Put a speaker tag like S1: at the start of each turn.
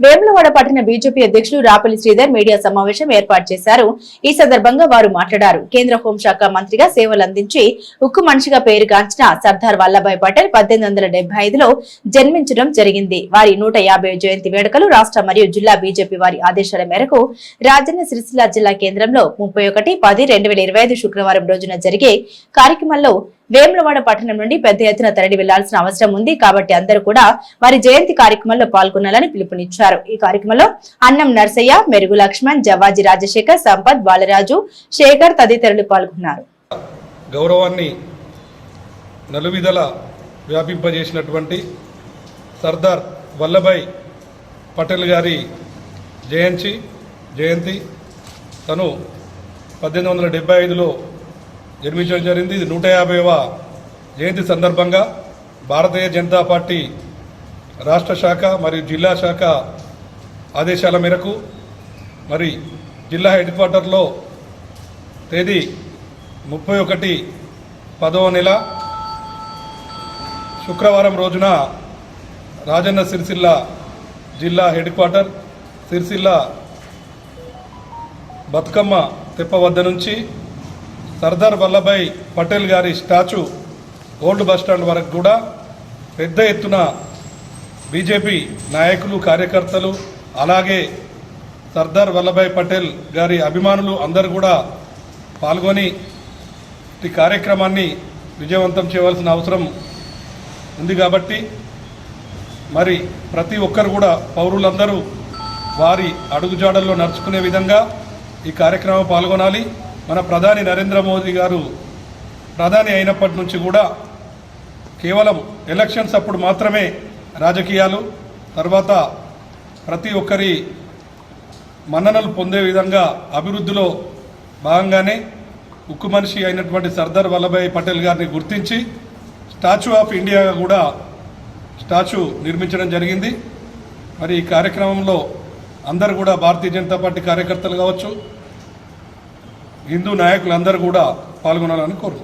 S1: వేములవాడ పట్టణ బీజేపీ అధ్యక్షులు రాపల్లి శ్రీధర్ మీడియా సమావేశం ఏర్పాటు చేశారు. ఈ సందర్భంగా వారు మాట్లాడారు. కేంద్ర హోంశాఖ మంత్రిగా సేవలు అందించి ఉక్కు మనిషిగా పేరుగాంచిన సర్దార్ వల్లభాయ్ పటేల్ పద్దెనిమిది వందల జన్మించడం జరిగింది. వారి నూట యాభై జయంతి వేడుకలు రాష్ట్ర మరియు జిల్లా బీజేపీ వారి ఆదేశాల మేరకు రాజన్న సిరిసిల్ల జిల్లా కేంద్రంలో ముప్పై ఒకటి పది రెండు వేల ఇరవై ఐదు శుక్రవారం రోజున జరిగే కార్యక్రమంలో వేములవాడ పట్టణం నుండి పెద్ద ఎత్తున తరలి వెళ్ళాల్సిన అవసరం ఉంది. కాబట్టి అందరూ కూడా వారి జయంతి కార్యక్రమంలో పాల్గొనాలని పిలుపునిచ్చారు. ఈ కార్యక్రమంలో అన్నం నర్సయ్య మెరుగు లక్ష్మణ్ జవాజీ రాజశేఖర్ సంపత్ బాలరాజు శేఖర్ తదితరులు పాల్గొన్నారు.
S2: గౌరవాన్ని నలువిధల వ్యాపింపజేసినటువంటి సర్దార్ వల్లభాయ్ పటేల్ గారి జయంతి జయంతి తను పద్దెనిమిది వందల డెబ్బై ఐదులో జన్మించడం జరిగింది. ఇది నూట యాభైవ జయంతి సందర్భంగా భారతీయ జనతా పార్టీ రాష్ట్ర శాఖ మరియు జిల్లా శాఖ ఆదేశాల మేరకు మరి జిల్లా హెడ్ క్వార్టర్లో తేదీ ముప్పై ఒకటి పదవ నెల శుక్రవారం రోజున రాజన్న సిరిసిల్ల జిల్లా హెడ్ క్వార్టర్ సిరిసిల్ల బతుకమ్మ తెప్ప వద్ద నుంచి సర్దార్ వల్లభాయ్ పటేల్ గారి స్టాచ్యూ ఓల్డ్ బస్ స్టాండ్ వరకు కూడా పెద్ద ఎత్తున బీజేపీ నాయకులు కార్యకర్తలు అలాగే సర్దార్ వల్లభాయ్ పటేల్ గారి అభిమానులు అందరూ కూడా పాల్గొని ఈ కార్యక్రమాన్ని విజయవంతం చేయవలసిన అవసరం ఉంది కాబట్టి మరి ప్రతి ఒక్కరు కూడా పౌరులందరూ వారి అడుగుజాడల్లో నడుచుకునే విధంగా ఈ కార్యక్రమం పాల్గొనాలి. మన ప్రధాని నరేంద్ర మోదీ గారు ప్రధాని అయినప్పటి నుంచి కూడా కేవలం ఎలక్షన్స్ అప్పుడు మాత్రమే రాజకీయాలు తర్వాత ప్రతి ఒక్కరి మన్ననలు పొందే విధంగా అభివృద్ధిలో భాగంగానే ఉక్కు మనిషి అయినటువంటి సర్దార్ వల్లభాయ్ పటేల్ గారిని గుర్తించి స్టాచ్యూ ఆఫ్ ఇండియాగా కూడా స్టాచ్యూ నిర్మించడం జరిగింది. మరి ఈ కార్యక్రమంలో అందరూ కూడా భారతీయ జనతా పార్టీ కార్యకర్తలు కావచ్చు హిందూ నాయకులందరూ కూడా పాల్గొనాలని కోరుతున్నాను